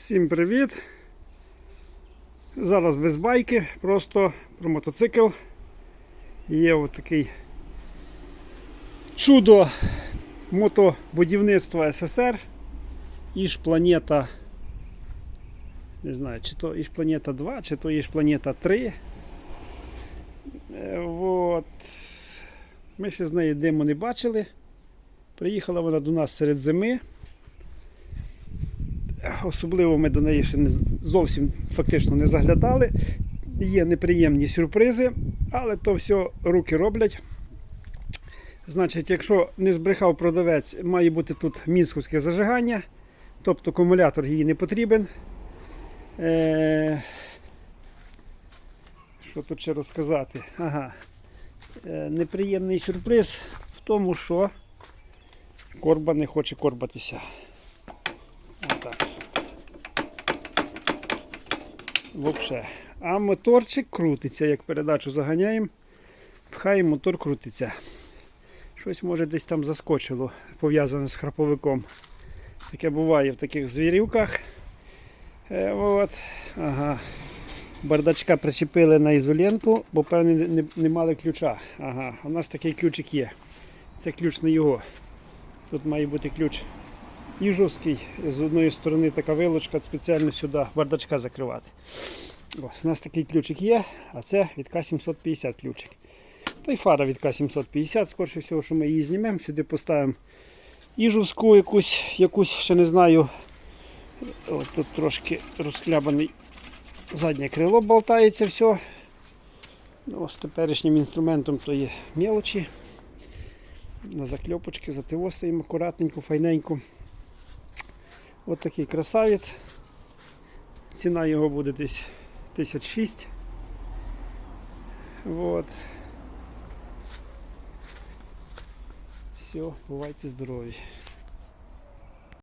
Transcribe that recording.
Всім привіт! Зараз без байки, просто про мотоцикл. Є от чудо мотобудівництва СССР. Іж планета. Не знаю, чи то Іж планета 2, чи то Іж планета 3. Е, Вот. Ми ще з нею диму не бачили. Приїхала вона до нас серед зими. Особливо ми до неї ще не, зовсім фактично не заглядали. Є неприємні сюрпризи, але то все руки роблять. Значить, якщо не збрехав продавець, має бути тут мінськовське зажигання, тобто акумулятор їй не потрібен. Е... Що тут ще розказати? Ага. Е, неприємний сюрприз в тому, що корба не хоче корбатися. Отак. Вообще. А моторчик крутиться, як передачу заганяємо. Пхає мотор крутиться. Щось може десь там заскочило, пов'язане з храповиком. Таке буває в таких звірівках. Е, от. Ага. Бардачка причепили на ізоленту, бо певне не, не, мали ключа. Ага, у нас такий ключик є. Це ключ не його. Тут має бути ключ Іжовський. З одної сторони така вилочка спеціально сюди бардачка закривати. Ось, у нас такий ключик є, а це від К750 ключик. Та й фара від К750, скорше всього, що ми її знімемо, сюди поставимо Іжовську якусь, якусь ще не знаю. Ось тут трошки розхлябаний заднє крило болтається все. Ну, з теперішнім інструментом то є мелочі. На закльопочки, зативосуємо акуратненько, файненько. Ось такий красавець. Ціна його буде десь 1006. Вот. Все, бувайте здорові.